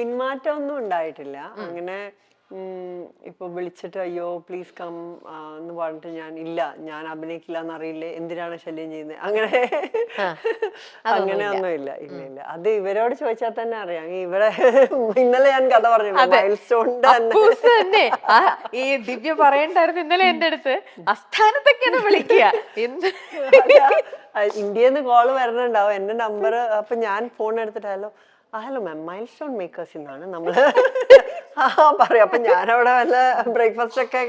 പിന്മാറ്റം ഒന്നും ഉണ്ടായിട്ടില്ല അങ്ങനെ ഇപ്പൊ വിളിച്ചിട്ട് അയ്യോ പ്ലീസ് കം എന്ന് പറഞ്ഞിട്ട് ഞാൻ ഇല്ല ഞാൻ അഭിനയിക്കില്ല എന്നറിയില്ലേ എന്തിനാണ് ശല്യം ചെയ്യുന്നത് അങ്ങനെ അങ്ങനെ ഒന്നും ഇല്ല ഇല്ല ഇല്ല. അത് ഇവരോട് ചോദിച്ചാൽ തന്നെ അറിയാം. ഇവിടെ ഇന്നലെ ഞാൻ കഥ പറഞ്ഞു തന്നെ. ഈ ദിവ്യ പറയണ്ടായിരുന്നു ഇന്നലെ എന്റെ അടുത്ത്. അസ്ഥാനത്തൊക്കെയാണ് വിളിക്കുക. എന്ത്? ഇന്ത്യയിൽ നിന്ന് കോൾ വരണുണ്ടാവും എന്റെ നമ്പർ അപ്പൊ ഞാൻ ഫോൺ എടുത്തിട്ട് hello ma'am milestone makers എന്നാണ് നമ്മൾ ആ പറയാം. അപ്പൊ ഞാനവിടെ വല്ല ബ്രേക്ക്ഫാസ്റ്റ് ഒക്കെ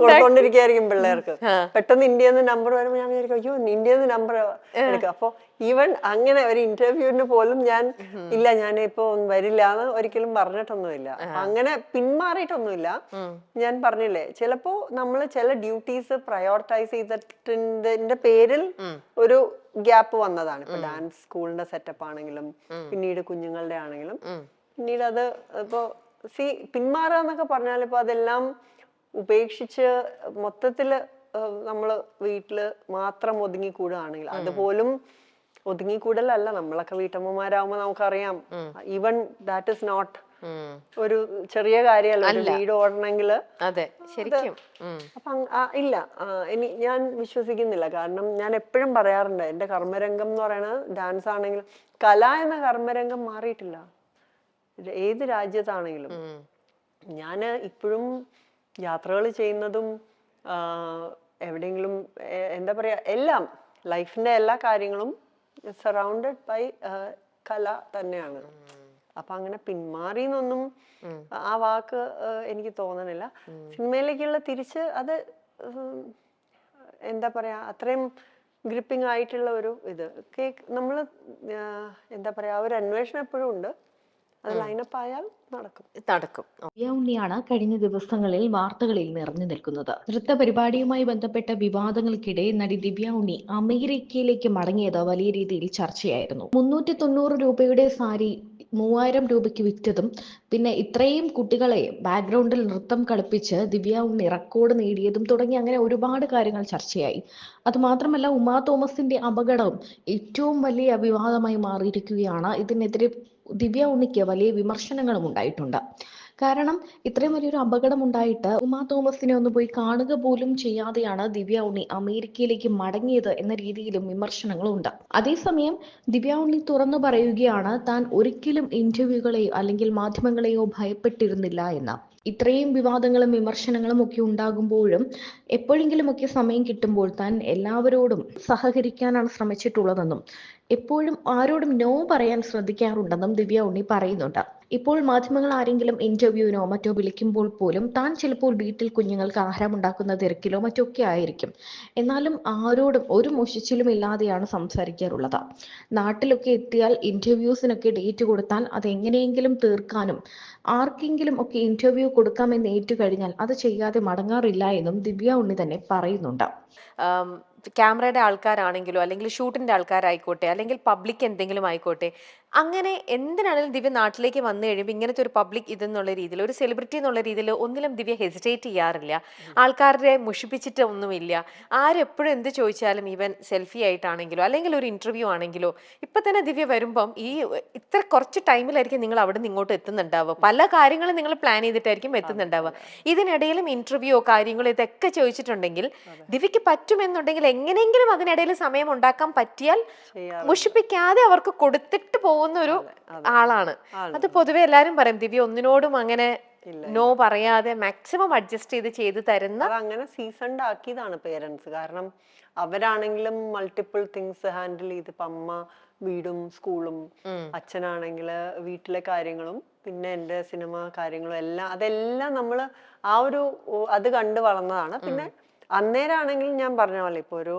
കൊടുത്തോണ്ടിരിക്കുകയായിരിക്കും പിള്ളേർക്ക്. പെട്ടെന്ന് ഇന്ത്യയിൽ നിന്ന് നമ്പർ വരുമ്പോൾ ഞാൻ വിചാരിക്കും അയ്യോ ഇന്ത്യയിൽ നിന്ന് നമ്പർ എടുക്കുക അപ്പൊ ഈവൻ അങ്ങനെ ഒരു ഇന്റർവ്യൂവിന് പോലും ഞാൻ ഇല്ല ഞാൻ ഇപ്പൊ വരില്ല എന്ന് ഒരിക്കലും പറഞ്ഞിട്ടൊന്നുമില്ല. അങ്ങനെ പിന്മാറിയിട്ടൊന്നുമില്ല. ഞാൻ പറഞ്ഞില്ലേ ചിലപ്പോ നമ്മൾ ചില ഡ്യൂട്ടീസ് പ്രയോറിറ്റൈസ് ചെയ്തിട്ടിന്റെ പേരിൽ ഒരു ഗ്യാപ്പ് വന്നതാണ്. ഇപ്പൊ ഡാൻസ് സ്കൂളിന്റെ സെറ്റപ്പ് ആണെങ്കിലും പിന്നീട് കുഞ്ഞുങ്ങളുടെ ആണെങ്കിലും. പിന്നീട് അത് ഇപ്പോ സി പിന്മാറുക എന്നൊക്കെ പറഞ്ഞാൽ ഇപ്പൊ അതെല്ലാം ഉപേക്ഷിച്ച് മൊത്തത്തിൽ നമ്മൾ നമ്മൾ വീട്ടിൽ മാത്രം ഒതുങ്ങിക്കൂടുകയാണെങ്കിൽ അതുപോലും ഒതുങ്ങിക്കൂടലല്ല നമ്മളൊക്കെ വീട്ടമ്മമാരാകുമ്പോ നമുക്കറിയാം. ഈവൻ ദാറ്റ് ഇസ് നോട്ട് ഒരു ചെറിയ കാര്യമല്ല വീട് ഓടണമെങ്കിൽ അതെ ശരിക്കും. അപ്പൊ ഇല്ല. ഇനി ഞാൻ വിശ്വസിക്കുന്നില്ല. കാരണം ഞാൻ എപ്പോഴും പറയാറുണ്ട് എന്റെ കർമ്മരംഗം എന്ന് പറയുന്നത് ഡാൻസ് ആണെങ്കിൽ കല എന്ന കർമ്മരംഗം മാറിയിട്ടില്ല. ഏത് രാജ്യത്താണെങ്കിലും. ഞാൻ ഇപ്പോഴും യാത്രകൾ ചെയ്യുന്നതും എവിടെയെങ്കിലും എന്താ പറയാ എല്ലാം ലൈഫിന്റെ എല്ലാ കാര്യങ്ങളും സറൗണ്ടഡ് ബൈ കല തന്നെയാണ്. അപ്പൊ അങ്ങനെ പിന്മാറി എന്നൊന്നും ആ വാക്ക് എനിക്ക് തോന്നണില്ല. സിനിമയിലേക്കുള്ള തിരിച്ച് അത് എന്താ പറയാ അത്രയും ഗ്രിപ്പിംഗ് ആയിട്ടുള്ള ഒരു ഇത്. കേക്ക് നമ്മൾ എന്താ പറയാ ഒരു അന്വേഷണം എപ്പോഴും ഉണ്ട്. അത് ലൈനപ്പ് ആയാൽ നടക്കും. നടക്കും. ദിവ്യ ഉണ്ണിയാണ് കഴിഞ്ഞ ദിവസങ്ങളിൽ വാർത്തകളിൽ നിറഞ്ഞു നിൽക്കുന്നത്. നൃത്ത പരിപാടിയുമായി ബന്ധപ്പെട്ട വിവാദങ്ങൾക്കിടെ നടി ദിവ്യ ഉണ്ണി അമേരിക്കയിലേക്ക് മടങ്ങിയത് വലിയ രീതിയിൽ ചർച്ചയായിരുന്നു. മുന്നൂറ്റി തൊണ്ണൂറ് രൂപയുടെ സാരി മൂവായിരം രൂപയ്ക്ക് വിറ്റതും പിന്നെ ഇത്രയും കുട്ടികളെ ബാക്ക്ഗ്രൗണ്ടിൽ നൃത്തം കളിപ്പിച്ച് ദിവ്യ ഉണ്ണി റെക്കോർഡ് നേടിയതും തുടങ്ങി അങ്ങനെ ഒരുപാട് കാര്യങ്ങൾ ചർച്ചയായി. അതുമാത്രമല്ല ഉമാ തോമസിന്റെ അപകടം ഏറ്റവും വലിയ വിവാദമായി മാറിയിരിക്കുകയാണ്. ഇതിനെതിരെ ദിവ്യ ഉണ്ണിക്ക് വലിയ വിമർശനങ്ങളും ഉണ്ടായിട്ടുണ്ട്. കാരണം ഇത്രയും വലിയൊരു അപകടം ഉണ്ടായിട്ട് ഉമാ തോമസിനെ ഒന്ന് പോയി കാണുക പോലും ചെയ്യാതെയാണ് ദിവ്യ ഉണ്ണി അമേരിക്കയിലേക്ക് മടങ്ങിയത് എന്ന രീതിയിലും വിമർശനങ്ങളുണ്ട്. അതേസമയം ദിവ്യ ഉണ്ണി തുറന്നു പറയുകയാണ് താൻ ഒരിക്കലും ഇന്റർവ്യൂകളെയോ അല്ലെങ്കിൽ മാധ്യമങ്ങളെയോ ഭയപ്പെട്ടിരുന്നില്ല എന്ന്. ഇത്രയും വിവാദങ്ങളും വിമർശനങ്ങളും ഒക്കെ ഉണ്ടാകുമ്പോഴും എപ്പോഴെങ്കിലുമൊക്കെ സമയം കിട്ടുമ്പോൾ താൻ എല്ലാവരോടും സഹകരിക്കാനാണ് ശ്രമിച്ചിട്ടുള്ളതെന്നും എപ്പോഴും ആരോടും നോ പറയാൻ ശ്രദ്ധിക്കാറുണ്ടെന്നും ദിവ്യ ഉണ്ണി പറയുന്നുണ്ട്. ഇപ്പോൾ മാധ്യമങ്ങൾ ആരെങ്കിലും ഇന്റർവ്യൂവിനോ മറ്റോ വിളിക്കുമ്പോൾ പോലും താൻ ചിലപ്പോൾ വീട്ടിൽ കുഞ്ഞുങ്ങൾക്ക് ആഹാരം ഉണ്ടാക്കുന്ന തിരക്കിലോ മറ്റോ ഒക്കെ ആയിരിക്കും. എന്നാലും ആരോടും ഒരു മുഷിച്ചിലും ഇല്ലാതെയാണ് സംസാരിക്കാറുള്ളത്. നാട്ടിലൊക്കെ എത്തിയാൽ ഇന്റർവ്യൂസിനൊക്കെ ഡേറ്റ് കൊടുത്താൽ അത് എങ്ങനെയെങ്കിലും തീർക്കാനും ആർക്കെങ്കിലും ഒക്കെ ഇന്റർവ്യൂ കൊടുക്കാമെന്ന് ഏറ്റു കഴിഞ്ഞാൽ അത് ചെയ്യാതെ മടങ്ങാറില്ല എന്നും ദിവ്യ ഉണ്ണി തന്നെ പറയുന്നുണ്ട്. ക്യാമറയുടെ ആൾക്കാരാണെങ്കിലും അല്ലെങ്കിൽ ഷൂട്ടിന്റെ ആൾക്കാരായിക്കോട്ടെ അല്ലെങ്കിൽ പബ്ലിക് എന്തെങ്കിലും ആയിക്കോട്ടെ അങ്ങനെ എന്തിനാണെങ്കിലും ദിവ്യ നാട്ടിലേക്ക് വന്നു കഴിയുമ്പോൾ ഇങ്ങനത്തെ ഒരു പബ്ലിക് ഇതെന്നുള്ള രീതിയിൽ ഒരു സെലിബ്രിറ്റി എന്നുള്ള രീതിയിൽ ഒന്നിലും ദിവ്യ ഹെസിറ്റേറ്റ് ചെയ്യാറില്ല. ആൾക്കാരെ മുഷിപ്പിച്ചിട്ട് ഒന്നുമില്ല. ആരെപ്പോഴും എന്ത് ചോദിച്ചാലും ഈവൻ സെൽഫി ആയിട്ടാണെങ്കിലോ അല്ലെങ്കിൽ ഒരു ഇന്റർവ്യൂ ആണെങ്കിലോ ഇപ്പൊ തന്നെ ദിവ്യ വരുമ്പം ഈ ഇത്ര കുറച്ച് ടൈമിലായിരിക്കും നിങ്ങൾ അവിടെ നിന്ന് ഇങ്ങോട്ട് എത്തുന്നുണ്ടാവുക. പല കാര്യങ്ങളും നിങ്ങൾ പ്ലാൻ ചെയ്തിട്ടായിരിക്കും എത്തുന്നുണ്ടാവുക. ഇതിനിടയിലും ഇന്റർവ്യൂ കാര്യങ്ങളോ ഇതൊക്കെ ചോദിച്ചിട്ടുണ്ടെങ്കിൽ ദിവ്യക്ക് പറ്റുമെന്നുണ്ടെങ്കിൽ എങ്ങനെയെങ്കിലും അതിനിടയിൽ സമയം ഉണ്ടാക്കാൻ പറ്റിയാൽ. മുഷിപ്പിക്കാതെ അവർക്ക് കൊടുത്തിട്ട് പോകുന്ന ഒരു ആളാണ്. അത് പൊതുവെ എല്ലാരും പറയും ദിവ്യ ഒന്നിനോടും അങ്ങനെ നോ പറയാതെ മാക്സിമം അഡ്ജസ്റ്റ് ചെയ്ത് ചെയ്ത് തരുന്ന അങ്ങനെ സീസൺഡ് ആക്കിയതാണ് പേരൻസ് കാരണം അവരാണെങ്കിലും മൾട്ടിപ്പിൾ തിങ്സ് ഹാൻഡിൽ ചെയ്ത് ഇപ്പൊ അമ്മ വീടും സ്കൂളും അച്ഛനാണെങ്കിൽ വീട്ടിലെ കാര്യങ്ങളും പിന്നെ എന്റെ സിനിമ കാര്യങ്ങളും എല്ലാം അതെല്ലാം നമ്മൾ ആ ഒരു അത് കണ്ട് വളർന്നതാണ്. പിന്നെ അന്നേരാണെങ്കിലും ഞാൻ പറഞ്ഞ പോലെ ഇപ്പൊ ഒരു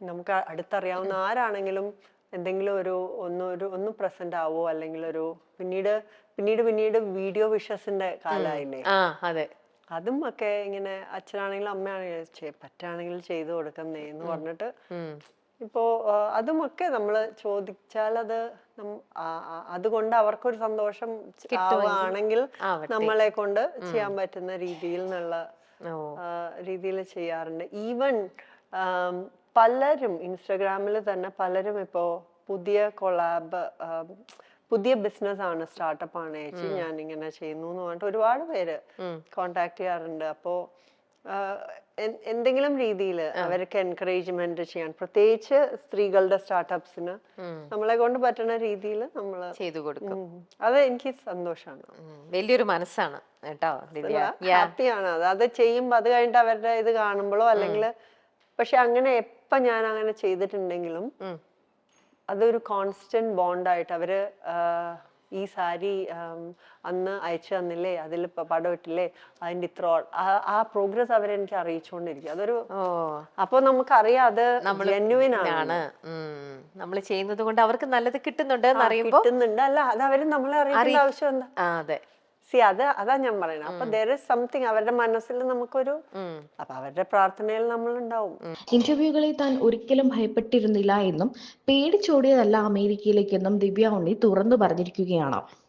നമുക്ക് അടുത്തറിയാവുന്ന ആരാണെങ്കിലും എന്തെങ്കിലും ഒരു ഒന്ന് ഒരു ഒന്ന് പ്രസന്റ് ആവോ? അല്ലെങ്കിൽ ഒരു പിന്നീട് പിന്നീട് പിന്നീട് വീഡിയോ വിഷസിന്റെ കാലായില്ലേ അതെ. അതും ഒക്കെ ഇങ്ങനെ അച്ഛനാണെങ്കിലും അമ്മയാണെങ്കിലും പറ്റാണെങ്കിൽ ചെയ്തു കൊടുക്കുന്നേ എന്ന് പറഞ്ഞിട്ട് ഇപ്പോ അതുമൊക്കെ നമ്മൾ ചോദിച്ചാൽ അത് അതുകൊണ്ട് അവർക്കൊരു സന്തോഷം ആവുകയാണെങ്കിൽ ആവട്ടെ. നമ്മളെ കൊണ്ട് ചെയ്യാൻ പറ്റുന്ന രീതിയിൽ നിന്നുള്ള രീതിയിൽ ചെയ്യാറുണ്ട്. ഈവൻ പലരും ഇൻസ്റ്റഗ്രാമിൽ തന്നെ പലരും ഇപ്പോ പുതിയ കൊളാബ് പുതിയ ബിസിനസ് ആണ് സ്റ്റാർട്ടപ്പ് ആണ്. ചേച്ചി ഞാൻ ഇങ്ങനെ ചെയ്യുന്നു എന്ന് പറഞ്ഞിട്ട് ഒരുപാട് പേര് കോണ്ടാക്ട് ചെയ്യാറുണ്ട്. അപ്പോ ആഹ്, എൻ- എന്തെങ്കിലും രീതിയിൽ അവർക്ക് എൻകറേജ്മെന്റ് ചെയ്യാൻ പ്രത്യേകിച്ച് സ്ത്രീകളുടെ സ്റ്റാർട്ടപ്സിന് നമ്മളെ കൊണ്ട് പറ്റുന്ന രീതിയിൽ നമ്മൾ ചെയ്തു കൊടുക്കും. അത് എനിക്ക് സന്തോഷമാണ് വലിയൊരു മനസ്സാണ് കേട്ടോ ഹാപ്പിയാണ്. അത് അത് ചെയ്യുമ്പോൾ അത് കഴിഞ്ഞിട്ട് അവരുടെ ഇത് കാണുമ്പോഴോ അല്ലെങ്കിൽ പക്ഷെ അങ്ങനെ എപ്പം ഞാൻ അങ്ങനെ ചെയ്തിട്ടുണ്ടെങ്കിലും. അതൊരു കോൺസ്റ്റന്റ് ബോണ്ടായിട്ട് അവർ ഈ സാരി അന്ന് അയച്ചു തന്നില്ലേ അതിൽ പടം ഇട്ടില്ലേ അതിന്റെ ഇത്ര ആ- പ്രോഗ്രസ് അവരെനിക്ക് അറിയിച്ചുകൊണ്ടിരിക്കും. അതൊരു അപ്പൊ നമുക്കറിയാം അത് ജെന്യുവിൻ ആണ്. നമ്മൾ ചെയ്യുന്നത് കൊണ്ട് അവർക്ക് നല്ലത് കിട്ടുന്നുണ്ട് കിട്ടുന്നുണ്ട്. അല്ല അത് അവർ നമ്മളെ അറിയിക്കേണ്ട ആവശ്യം എന്താ? അതെ. സി അത് അതാ ഞാൻ പറയുന്നത് അപ്പൊ ദർ ഇസ് സംതിങ് അവരുടെ മനസ്സിൽ നമുക്കൊരു. അപ്പൊ അവരുടെ പ്രാർത്ഥനയിൽ നമ്മളുണ്ടാവും. ഇന്റർവ്യൂകളെ താൻ ഒരിക്കലും ഭയപ്പെട്ടിരുന്നില്ല എന്നും പേടിച്ചോടിയതല്ല അമേരിക്കയിലേക്കെന്നും ദിവ്യ ഉണ്ണി തുറന്നു പറഞ്ഞിരിക്കുകയാണ്.